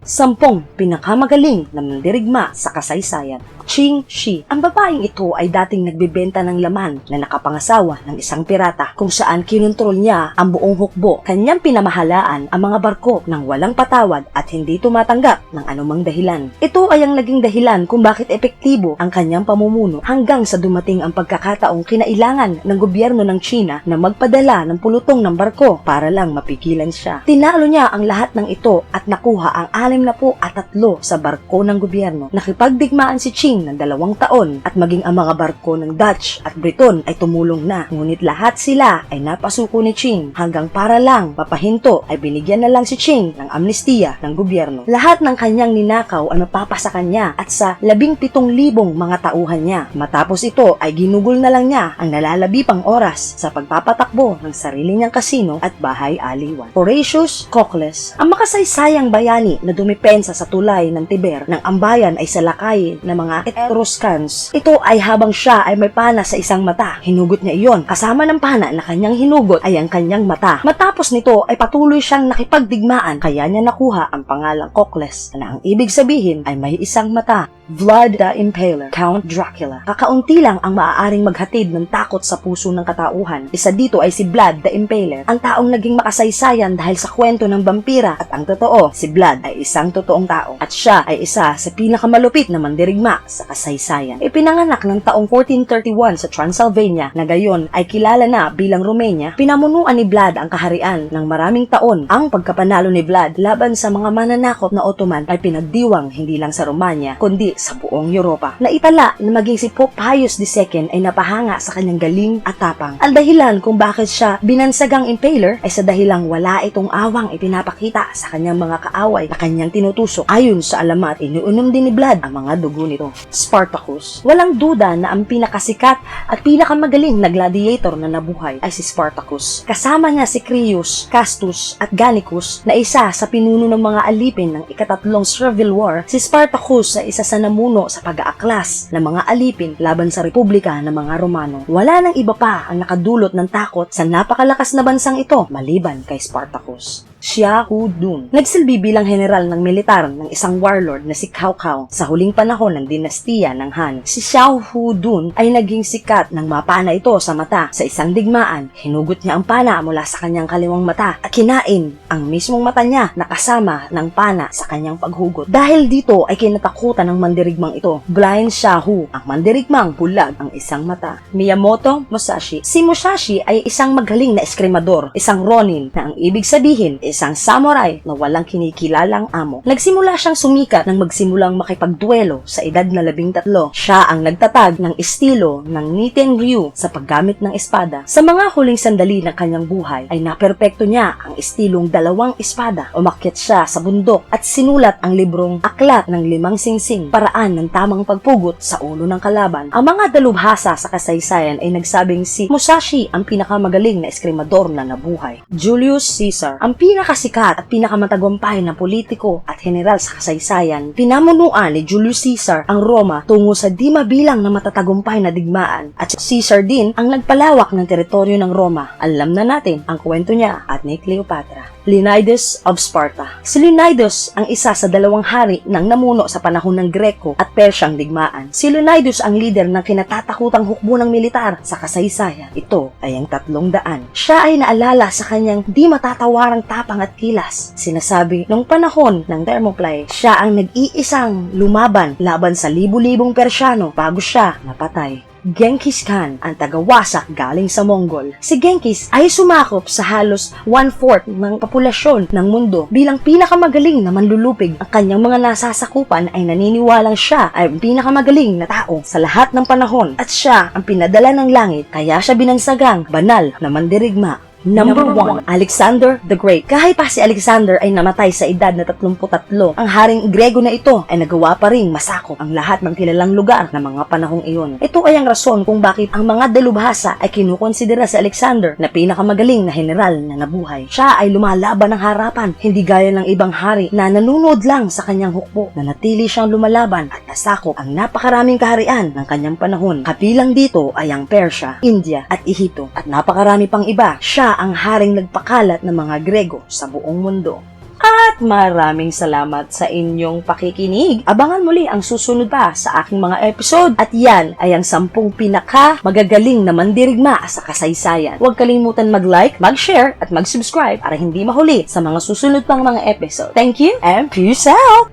Sampung pinakamagaling na mandirigma sa kasaysayan. Ching Shi. Ang babaeng ito ay dating nagbebenta ng laman na nakapangasawa ng isang pirata kung saan kinontrol niya ang buong hukbo. Kanyang pinamahalaan ang mga barko ng walang patawad at hindi tumatanggap ng anumang dahilan. Ito ay ang naging dahilan kung bakit epektibo ang kanyang pamumuno hanggang sa dumating ang pagkakataong kinailangan ng gobyerno ng China na magpadala ng pulutong ng barko para lang mapigilan siya. Tinalo niya ang lahat ng ito at nakuha ang alim na po at tatlo sa barko ng gobyerno. Nakipagdigmaan si Qing ng dalawang taon at maging ang mga barko ng Dutch at Briton ay tumulong na. Ngunit lahat sila ay napasuko ni Qing hanggang para lang mapahinto ay binigyan na lang si Qing ng amnestiya ng gobyerno. Lahat ng kanyang ninakaw ay mapapasa kanya at sa labing pitong libong mga tauhan niya. Matapos ito ay ginugol na lang niya ang nalalabi pang oras sa pagpapatakbo ng sarili niyang kasino at bahay aliwan. Horatius Cocles, ang makasaysayang bayani na dumipensa sa tulay ng Tiber ng ambayan ay salakay ng mga Etruscans. Ito ay habang siya ay may pana sa isang mata. Hinugot niya iyon. Kasama ng pana na kanyang hinugot ay ang kanyang mata. Matapos nito ay patuloy siyang nakipagdigmaan kaya niya nakuha ang pangalang Cocles na ang ibig sabihin ay may isang mata. Vlad the Impaler, Count Dracula. Kakaunti lang ang maaaring maghatid ng takot sa puso ng katauhan. Isa dito ay si Vlad the Impaler, ang taong naging makasaysayan dahil sa kwento ng vampira. At ang totoo, si Vlad ay isang totoong tao. At siya ay isa sa pinakamalupit na mandirigma sa kasaysayan. Ipinanganak ng taong 1431 sa Transylvania na gayon ay kilala na bilang Romania. Pinamunuan ni Vlad ang kaharian ng maraming taon. Ang pagkapanalo ni Vlad laban sa mga mananakop na Ottoman ay pinagdiwang hindi lang sa Romania, kundi sa buong Europa. Naitala na maging si Pope Pius II ay napahanga sa kanyang galing at tapang. Ang dahilan kung bakit siya binansagang impaler ay sa dahilang wala itong awang ipinapakita sa kanyang mga kaaway na kanyang tinutusok. Ayon sa alamat, inuunom din ni Vlad ang mga dugo nito. Spartacus. Walang duda na ang pinakasikat at pinakamagaling na gladiator na nabuhay ay si Spartacus. Kasama niya si Crius, Castus at Gannicus na isa sa pinuno ng mga alipin ng ikatatlong Servile War. Si Spartacus ay isa sa namuno sa pag-aaklas ng mga alipin laban sa Republika ng mga Romano. Wala nang iba pa ang nakadulot ng takot sa napakalakas na bansang ito maliban kay Spartacus. Xia Hu Dun. Nagsilbi bilang general ng militar ng isang warlord na si Cao Cao sa huling panahon ng dinastiya ng Han. Si Xiao Hu Dun ay naging sikat nang mapana ito sa mata. Sa isang digmaan, hinugot niya ang pana mula sa kanyang kaliwang mata at kinain ang mismong mata niya na kasama ng pana sa kanyang paghugot. Dahil dito ay kinatakutan ng mandirigmang ito. Blind Shahu, ang mandirigmang bulag ang isang mata. Miyamoto Musashi. Si Musashi ay isang magaling na eskrimador, isang ronin na ang ibig sabihin isang samurai na walang kinikilalang amo. Nagsimula siyang sumikat nang magsimulang makipagduelo sa edad na labing tatlo. Siya ang nagtatag ng estilo ng Niten Ryu sa paggamit ng espada. Sa mga huling sandali ng kanyang buhay ay naperpekto niya ang estilong dalawang espada. Umakyat siya sa bundok at sinulat ang librong Aklat ng Limang Singsing, paraan ng tamang pagpugot sa ulo ng kalaban. Ang mga dalubhasa sa kasaysayan ay nagsabing si Musashi ang pinakamagaling na eskrimador na nabuhay. Julius Caesar, ang pinakasikat at pinakamatagumpay na politiko at general sa kasaysayan, pinamunuan ni Julius Caesar ang Roma tungo sa di mabilang na matatagumpay na digmaan at si Caesar din ang nagpalawak ng teritoryo ng Roma. Alam na natin ang kwento niya at ni Cleopatra. Leonidas of Sparta. Si Leonidas ang isa sa dalawang hari ng namuno sa panahon ng Greco at Persyang digmaan. Si Leonidas ang leader ng kinatatakutang hukbo ng militar sa kasaysayan. Ito ay ang tatlong daan. Siya ay naalala sa kanyang di matatawarang tapang at kilas. Sinasabi, nung panahon ng Thermopylae, siya ang nag-iisang lumaban laban sa libu-libong Persyano bago siya napatay. Genghis Khan ang tagawasak galing sa Mongol. Si Genghis ay sumakop sa halos one-fourth ng populasyon ng mundo. Bilang pinakamagaling na manlulupig, ang kanyang mga nasasakupan ay naniniwalang siya ay pinakamagaling na tao sa lahat ng panahon. At siya ang pinadala ng langit, kaya siya binansagang banal na mandirigma. Number 1, Alexander the Great. Kahit pa si Alexander ay namatay sa edad na 33, ang haring Grego na ito ay nagawa pa ring masakop ang lahat ng kilalang lugar ng mga panahong iyon. Ito ay ang rason kung bakit ang mga dalubhasa ay kinukonsidera si Alexander na pinakamagaling na general na nabuhay. Siya ay lumalaban ng harapan, hindi gaya ng ibang hari na nanunod lang sa kanyang hukbo na natili siyang lumalaban at nasakop ang napakaraming kaharian ng kanyang panahon. Kabilang dito ay ang Persia, India at Ehipto at napakarami pang iba. Siya ang haring nagpakalat ng mga Grego sa buong mundo. At maraming salamat sa inyong pakikinig. Abangan muli ang susunod pa sa aking mga episode. At yan ay ang sampung pinaka magagaling na mandirigma sa kasaysayan. Huwag kalimutan mag-like, mag-share, at mag-subscribe para hindi mahuli sa mga susunod pang mga episode. Thank you and peace out!